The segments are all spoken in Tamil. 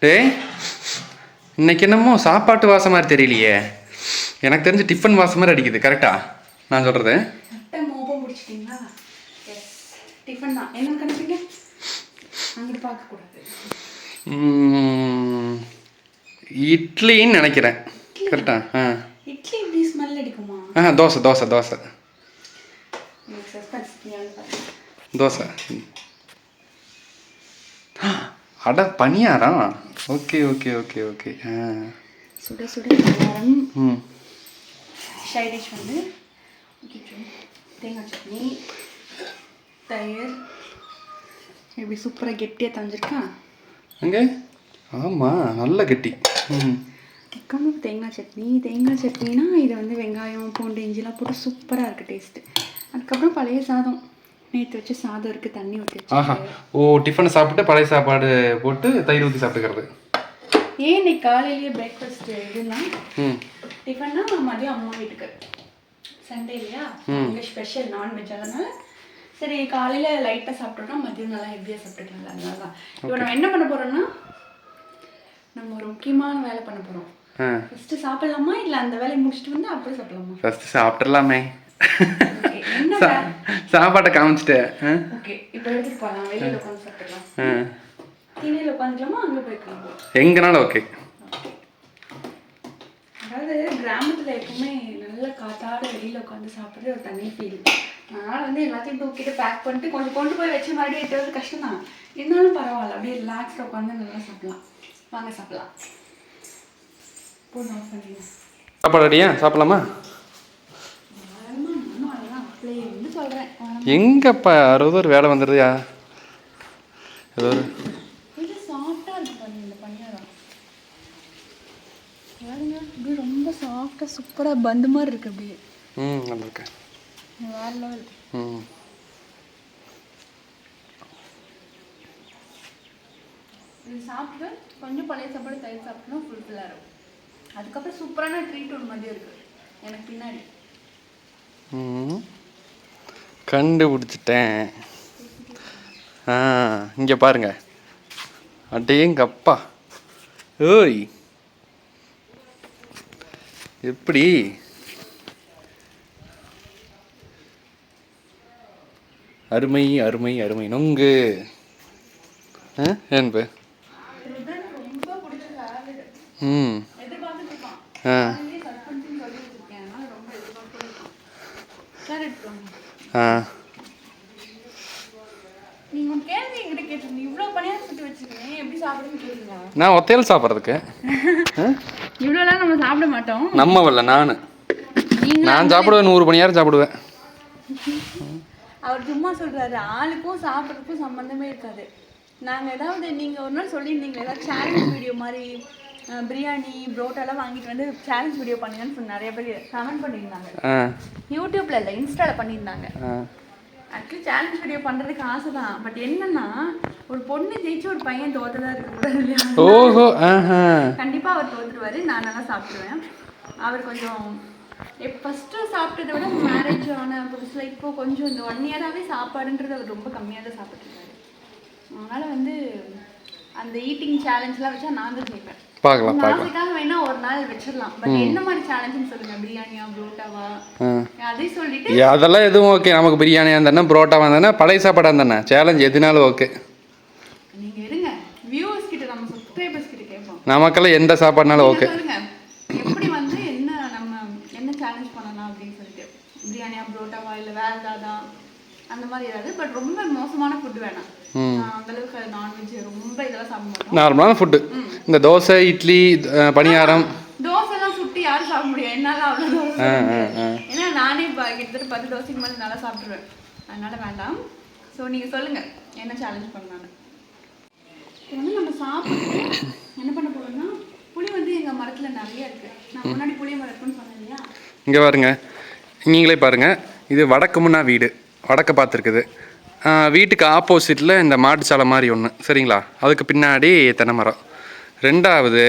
டேய் இன்னைக்கு என்னமோ சாப்பாட்டு வாசம் மாதிரி தெரியலையே. எனக்கு தெரிஞ்சு டிஃபன் வாசம் மாதிரி அடிக்குது கரெக்டா நான் சொல்கிறது இட்லின்னு நினைக்கிறேன். கரெக்டா ஆ? ஆ. தோசை தோசை தோசை. தோசை. அட paniyaram okay okay okay okay. சுட சுட காரம் ம். சைட் டிஷ் வந்து தேங்காய் சட்னி தயிர். எப்படி சூப்பராக கெட்டியாக தந்துருக்கா? அங்கே? ஆமாம் நல்ல கெட்டி. ம். கேட்காம தேங்காய் சட்னி தேங்காய் சட்னினா இது வந்து வெங்காயம் பூண்டு இஞ்சிலாம் போட்டு சூப்பராக இருக்குது டேஸ்ட்டு அதுக்கப்புறம் பழைய சாதம். நேற்று வச்ச சாதம் இருக்குது தண்ணி ஊற்றி ஆஹா. ஓ டிஃபன் சாப்பிட்டு பழைய சாப்பாடு போட்டு தயிர் ஊற்றி சாப்பிட்டுக்கிறது. ஏன் இன்னைக்கு காலையிலேயே பிரேக்ஃபாஸ்ட் ம். டிஃபன்னா மதியம் அம்மா வீட்டுக்கு. சண்டே இல்லையா? அங்கே ஸ்பெஷல் நான்வெஜ் அதனால சரி காலையில் லைட்டாக சாப்பிட்டோம்னா மதியம் நல்லா ஹெவியாக சாப்பிட்டுக்கலாம். அதனால தான். இப்போ நம்ம என்ன பண்ண போகிறோம்னா நம்ம ஒரு முக்கியமான வேலை பண்ண போகிறோம் ஃபஸ்ட்டு சாப்பிடலாமா? இல்லை அந்த வேலையை முடிச்சுட்டு வந்து அப்படியே சாப்பிடலாமா? ஃபஸ்ட்டு சாப்பிட்றலாமே சாப்பாட்டை போய்க்கலாம் எங்கனாலும் ஓகே. அதாவது கிராமத்தில் எப்பவுமே நல்ல காத்தாட வெளியில் உட்காந்து சாப்பிட்றது ஒரு தனி ஃபீல் அதனால் வந்து எல்லாத்தையும் தூக்கிட்டு பேக் பண்ணிட்டு கொஞ்சம் கொண்டு போய் வச்சு மறுபடியும் எடுத்து கஷ்டம் தான் இருந்தாலும் பரவாயில்ல. அப்படியே ரிலாக்ஸ்டாக உட்காந்து நல்லா சாப்பிடலாம். வாங்க சாப்பிடலாம். போதும் ஆஃப் பண்ணிடுங்க. சாப்பாடு அடியா சாப்பிடலாமா ஆமா, நானும் அதெல்லாம் அப்படியே வந்து சொல்கிறேன் எங்கப்பா அறுபது ஒரு வேலை வந்துடுறியா ஏதோ ஒரு இருக்கு அப்படியே ரொம்ப சாஃப்டாக சூப்பராக பந்து மாதிரி இருக்கு அப்படியே. ம் நல்லா இருக்கேன் வேற லெவல் ம். இது சாப்பிட்டு கொஞ்சம் பழைய சாப்பாடு தயிர் சாப்பிட்டோம்னா ஃபுல்ஃபில்லாக இருக்கும். அதுக்கப்புறம் சூப்பரான ட்ரீட் ஒரு மதியம் இருக்கு. எனக்கு பின்னாடி. ம். கண்டுபிடிச்சிட்டேன். ஆ இங்கே பாருங்க. அடேங்கப்பா. ஓய் எப்படி? அருமை அருமை அருமை. நொங்கு. ஆ என்பு ம். ஆ. ஆ. நீங்கள் பணியாரம் நான் ஒத்தையில் சாப்பிட்றதுக்கு. இவ்வளோலாம் நம்ம சாப்பிட மாட்டோம். நம்ம வரல நான். நான் சாப்பிடுவேன் நூறு மணி நேரம் சாப்பிடுவேன். அவர் சும்மா சொல்றாரு ஆளுக்கும் சாப்பிட்றதுக்கும் சம்மந்தமே இருக்காது. நாங்க ஏதாவது நீங்க ஒரு நாள் சொல்லியிருந்தீங்க ஏதாவது சேலஞ்ச் வீடியோ மாதிரி பிரியாணி புரோட்டாலாம் வாங்கிட்டு வந்து சேலஞ்ச் வீடியோ பண்ணுங்கன்னு நிறைய பேர் கமெண்ட் பண்ணியிருந்தாங்க. யூடியூப்ல இல்லை இன்ஸ்டால பண்ணியிருந்தாங்க. ஆக்சுவலி சேலஞ்ச் வீடியோ பண்றதுக்கு ஆசை தான் பட் என்னன்னா ஒரு பொண்ணு ஜெயிச்சு ஒரு பையன் தோத்ததா இருக்கக்கூடாது இல்லையா? ஓஹோ ஆஹா. கண்டிப்பா அவர் தோத்துருவாரு. நான் நல்லா சாப்பிடுவேன் அவர் கொஞ்சம் ஃபஸ்ட்டு சாப்பிட்டதை விட மேரேஜ் ஆன புதுசுல இப்போ கொஞ்சம் இந்த ஒன் இயராகவே சாப்பாடுன்றது அவர் ரொம்ப கம்மியாக தான் சாப்பிட்டுருக்காரு. அதனால வந்து அந்த ஈட்டிங் சேலஞ்ச்லாம் வச்சா நான் தான் ஜெயிப்பேன். பார்க்கலாம் பார்க்கலாம் ஆசைக்காக வேணா ஒரு நாள் வச்சிடலாம். பட் என்ன மாதிரி சேலஞ்சுன்னு சொல்லுங்க. பிரியாணியா புரோட்டாவா? ஆ. அதையும் சொல்லிட்டு ஏ, அதெல்லாம் எதுவும் ஓகே நமக்கு பிரியாணியாக இருந்தானே புரோட்டாவாக இருந்தானே பழைய சாப்பாடாக இருந்தானே சேலஞ்ச் எதுனாலும் ஓகே நீங்க இருங்க. வியூவர்ஸ் கிட்ட நம்ம சப்ஸ்கிரைபர்ஸ் கிட்ட கேட்போம். நமக்கெல்லாம் எந்த சாப்பாடுனாலும் ஓகே நீங்க சொல்லுங்க. எப்படி வந்து என்ன நம்ம என்ன சேலஞ்ச் பண்ணலாம் அப்படின்னு சொல்லிட்டு. பிரியாணியா புரோட்டாவா இல்லை வேற ஏதாதா அந்த மாதிரி ஏதாவது. பட் ரொம்ப மோசமான ஃபுட் வேணாம். நார்மலான ஃபுட்டு இந்த தோசை இட்லி பணியாரம். தோசை எல்லாம் சுட்டு யாரும் சாப்பிட முடியும் என்னால அவ்வளோ ஏன்னா நானே கிட்டத்தட்ட பத்து தோசைக்கு மேலே நல்லா சாப்பிட்ருவேன் அதனால வேண்டாம். ஸோ நீங்க சொல்லுங்க. என்ன சேலஞ்ச் பண்ணலான்னு இப்போ வந்து நம்ம சாப்பிட்டு என்ன பண்ண போறோம்னா புளி வந்து எங்க மரத்துல நிறைய இருக்கு. நான் முன்னாடி புளிய மரம் இருக்குன்னு சொன்னேன் இல்லையா? இங்கே பாருங்க. நீங்களே பாருங்கள் இது வடக்கு முன்னா வீடு. வடக்க பார்த்துருக்குது. வீட்டுக்கு ஆப்போசிட்டில் இந்த மாட்டுச்சாலை மாதிரி ஒன்று சரிங்களா? அதுக்கு பின்னாடி தென்னை மரம். ரெண்டாவது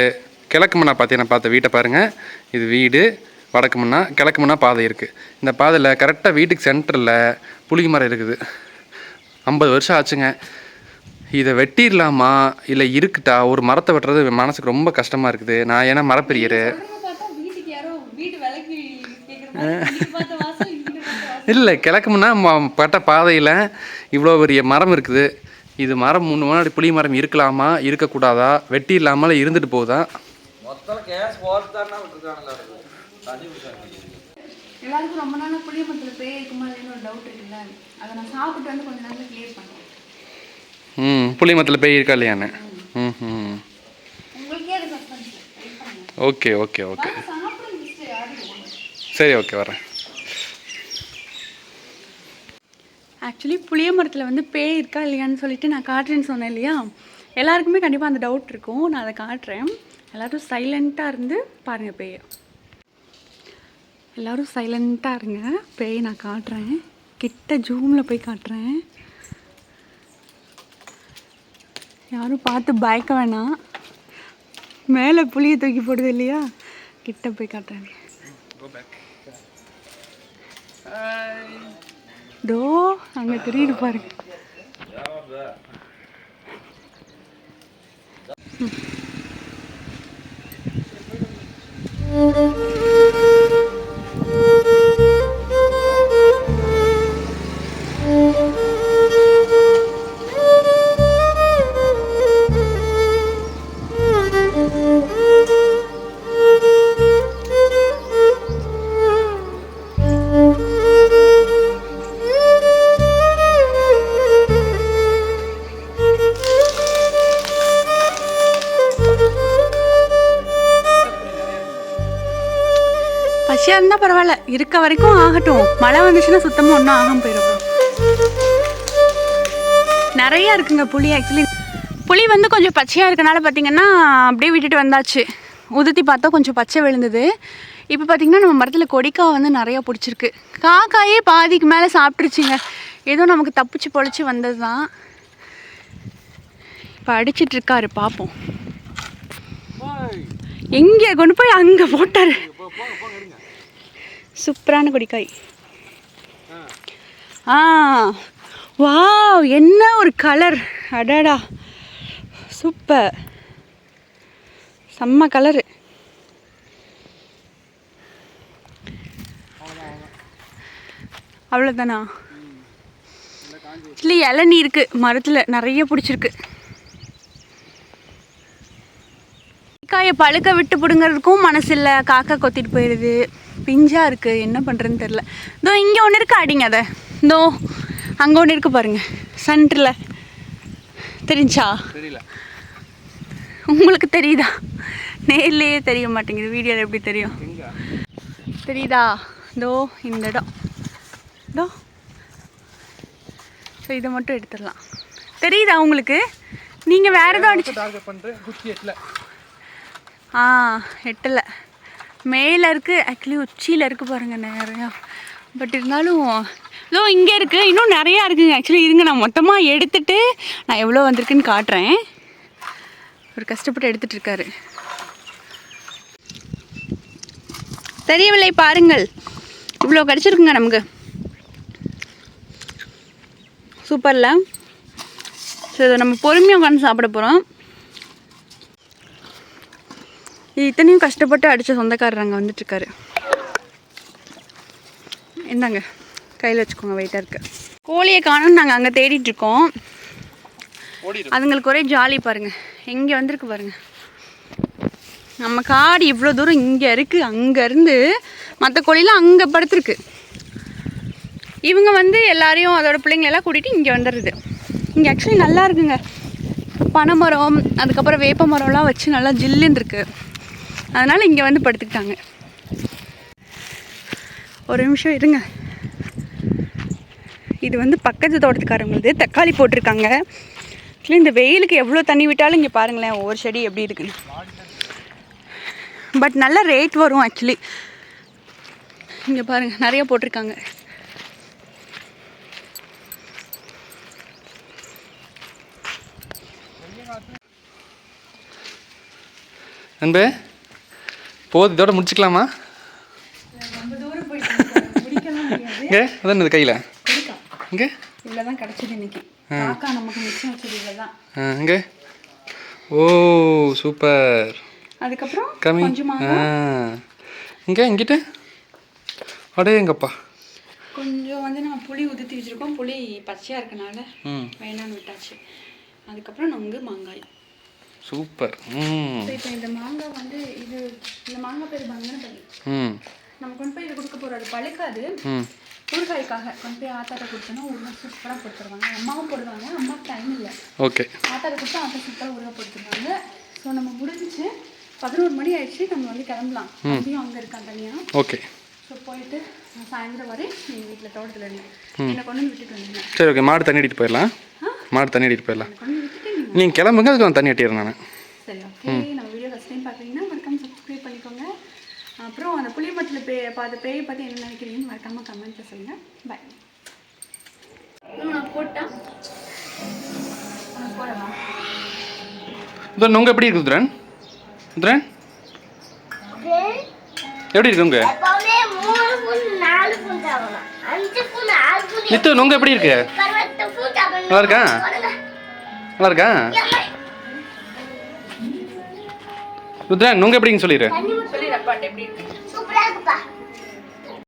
கிழக்கு முன்னா பார்த்தீங்கன்னா பார்த்த வீட்டை பாருங்கள் இது வீடு வடக்கு முன்னா கிழக்கு முன்னா பாதை இருக்குது இந்த பாதையில் கரெக்டாக வீட்டுக்கு சென்டரில் புளிய மரம் இருக்குது. ஐம்பது வருஷம் ஆச்சுங்க. இதை வெட்டிடலாமா? இல்லை இருக்குட்டா? ஒரு மரத்தை வெட்டுறது மனசுக்கு ரொம்ப கஷ்டமாக இருக்குது. நான் ஏன்னா மரப்பிரியர். இல்லை கிழக்குமுன்னா பட்ட பாதையில் இவ்வளோ பெரிய மரம் இருக்குது. இது மரம் முன்ன முன்னாடி புளி மரம் இருக்கலாமா இருக்கக்கூடாதா? வெட்டி இல்லாமல் இருந்துட்டு போகுதா? எல்லாருக்கும் ரொம்ப நாளா புளிய மரத்துல பேய் இருக்குமா இல்லைன்னு ஒரு டவுட் இருக்குல்ல. அதை நான் சாப்பிட்டு வந்து கொஞ்ச நேரத்துல கிளியர் பண்ணுறேன் ம் புளி மரத்தில் பேய் இருக்கா இல்லையான்னு? ம் ம் ஓகே ஓகே ஓகே. சரி ஓகே வரேன் ஆக்சுவலி புளிய மரத்தில் வந்து பேய் இருக்கா இல்லையான்னு சொல்லிட்டு நான் காட்டுறேன்னு சொன்னேன் இல்லையா? எல்லாருக்குமே கண்டிப்பாக அந்த டவுட் இருக்கும். நான் அதை காட்டுறேன். எல்லாரும் சைலண்ட்டாக இருந்து பாருங்கள் பேயை. எல்லாரும் சைலண்ட்டாக இருங்க. பேய் நான் காட்டுறேன். கிட்ட ஜூமில் போய் காட்டுறேன். யாரும் பார்த்து பயக்க வேணாம். மேலே புளியை தூக்கி போடுது இல்லையா? கிட்ட போய் காட்டுறேன். தோ அங்கே தெரியுது பாருங்க. Mm-hmm. பசியாக இருந்தால் பரவாயில்ல. இருக்க வரைக்கும் ஆகட்டும். மழை வந்துச்சுன்னா சுத்தமாக ஒன்றும் ஆகாம போயிடும் நிறைய இருக்குங்க புளி ஆக்சுவலி புளி வந்து கொஞ்சம் பச்சையாக இருக்கனால பார்த்தீங்கன்னா அப்படியே விட்டுட்டு வந்தாச்சு. உதுத்தி பார்த்தா கொஞ்சம் பச்சை விழுந்தது. இப்போ பார்த்தீங்கன்னா நம்ம மரத்தில் கொடிக்காய் வந்து நிறையா பிடிச்சிருக்கு. காக்காயே பாதிக்கு மேலே சாப்பிட்ருச்சுங்க ஏதோ நமக்கு தப்பிச்சு பொழைச்சி வந்தது தான் இப்போ அடிச்சிட்டு இருக்காரு பார்ப்போம் எங்கே கொண்டு போய் அங்கே போட்டாரு? சூப்பரான கொடிக்காய். ஆ. வாவ் என்ன ஒரு கலர் அடடா. சூப்பர். செம்ம கலரு அவ்வளோதானா இல்லை இளநீ இருக்கு. மரத்தில் நிறைய பிடிச்சிருக்கு. காயை பழுக்க விட்டு பிடுங்கிறதுக்கும் மனசு இல்லை காக்கா கொத்திட்டு போயிடுது பிஞ்சா இருக்கு. என்ன பண்ணுறதுன்னு தெரில இதோ இங்கே ஒன்று இருக்கு அடிங்க அதை. இதோ அங்கே ஒன்று இருக்கு பாருங்க. சென்டரில் தெரிஞ்சா? தெரியல. உங்களுக்கு தெரியுதா? நேர்லேயே தெரிய மாட்டேங்குது. வீடியோவில் எப்படி தெரியும்? தெரியுதா? இதோ இந்த இடம். இதோ. ஸோ இதை மட்டும் எடுத்துடலாம். தெரியுதா உங்களுக்கு? நீங்கள் வேறு எதுவும் அடிச்சு ஆ எட்டலை. மேலே இருக்குது ஆக்சுவலி உச்சியில் இருக்குது பாருங்கள் நிறையா. பட் இருந்தாலும் இதோ இங்கே இருக்குது இன்னும் நிறையா இருக்குங்க. ஆக்சுவலி இருங்க நான் மொத்தமாக எடுத்துட்டு நான் எவ்வளோ வந்திருக்குன்னு காட்டுறேன். ஒரு கஷ்டப்பட்டு எடுத்துகிட்டு இருக்காரு. தெரியவில்லை பாருங்கள். இவ்வளோ கிடச்சிருக்குங்க நமக்கு. சூப்பரில் ஸோ இதை நம்ம பொறுமையாக உட்காந்து சாப்பிட போகிறோம் இது இத்தனையும் கஷ்டப்பட்டு அடித்த சொந்தக்காரர் அங்கே வந்துட்டுருக்காரு. என்னங்க கையில் வச்சுக்கோங்க வெயிட்டாக இருக்கு. கோழியை காணும் நாங்கள் அங்கே தேடிட்டு இருக்கோம் ஓடிடும். அதுங்களுக்கு ஒரே ஜாலி பாருங்க. எங்கே வந்திருக்கு பாருங்க. நம்ம காடு இவ்வளோ தூரம் இங்கே இருக்குது அங்கேருந்து மற்ற கோழிலாம் அங்கே படுத்துருக்கு. இவங்க வந்து எல்லாரையும் அதோட பிள்ளைங்களெல்லாம் கூட்டிகிட்டு இங்கே வந்துடுது இங்கே ஆக்சுவலி நல்லா இருக்குங்க. பனைமரம் அதுக்கப்புறம் வேப்ப மரம்லாம் வச்சு நல்லா ஜில்லுன்னு இருக்கு. அதனால் இங்கே வந்து படுத்துக்கிட்டாங்க. ஒரு நிமிஷம் இருங்க. இது வந்து பக்கத்து தோட்டத்துக்காரங்களுது தக்காளி போட்டிருக்காங்க. ஆக்சுவலி இந்த வெயிலுக்கு எவ்வளோ தண்ணி விட்டாலும் இங்கே பாருங்களேன் ஒவ்வொரு செடி எப்படி இருக்குன்னு. பட் நல்ல ரேட் வரும் ஆக்சுவலி இங்கே பாருங்கள் நிறையா போட்டிருக்காங்க. அன்பு? போது இதோட முடிச்சுக்கலாமா? இங்கே அதான் இது கையில். இங்கே? இவ்வளோ தான் கிடச்சிது இன்னைக்கு. காக்கா நமக்கு மிச்சம் வச்சது இவ்வளோதான் ஆ, இங்கே? ஓ சூப்பர். அதுக்கப்புறம் கம்மி இங்கே இங்கிட்ட? அடே எங்கப்பா கொஞ்சம் வந்து நம்ம புளி உதுத்தி வச்சிருக்கோம். புளி பச்சையா இருக்கனால வேணான்னு விட்டாச்சு. அதுக்கப்புறம் நொங்கு மாங்காய். சூப்பர். ம். இப்போ இந்த மாங்காய் வந்து இது இந்த மாங்காய் பேர் பங்கனப்பள்ளி. ம். நம்ம கொண்டு போய் இது கொடுக்க போறோம் அது பழுக்காது. ம். ஊறுகாய்க்காக கொண்டு போய் ஆத்தாட்ட கொடுத்தோன்னா ஊறுகாய் சூப்பராக போட்டுருவாங்க. அம்மாவும் போடுவாங்க அம்மாவுக்கு டைம் இல்லை. ஓகே. ஆத்தாட்ட கொடுத்தா ஆத்தா சூப்பராக ஊறுகாய் போட்டுருவாங்க. ஸோ நம்ம முடிஞ்சிச்சு. பதினோரு மணி ஆயிடுச்சு. நம்ம வந்து கிளம்பலாம். தம்பியும் அங்கே இருக்கான் தனியாக ஓகே. ஸோ போயிட்டு சாயந்தரம் வரை எங்கள் வீட்டில் தோட்டத்தில் இருந்தேன். என்னை கொண்டு விட்டுட்டு வந்தீங்க சரி ஓகே. மாடு தண்ணி அடிட்டு போயிடலாம். மாடு தண்ணி அடிட்டு போயிடலாம். நீங்கள் கிளம்புங்க அதுக்கு நான் தண்ணி அட்டிடுறேன் நான். சரி ஓகே நம்ம வீடியோ ஃபஸ்ட் டைம் பார்க்குறீங்கன்னா மறக்காம சப்ஸ்கிரைப் பண்ணிக்கோங்க. அப்புறம் அந்த புளிமட்டில் பே பார்த்த பேயை பற்றி என்ன நினைக்கிறீங்கன்னு மறக்காம கமெண்ட்டில் சொல்லுங்கள் பாய் இது நொங்கு எப்படி இருக்கு துரன் துரன் எப்படி இருக்கு பூன் நித்து நொங்கு எப்படி இருக்கு? நல்லா இருக்கா? நல்லா இருக்கா? ருத்ரன் நொங்கு எப்படின்னு சொல்லிடு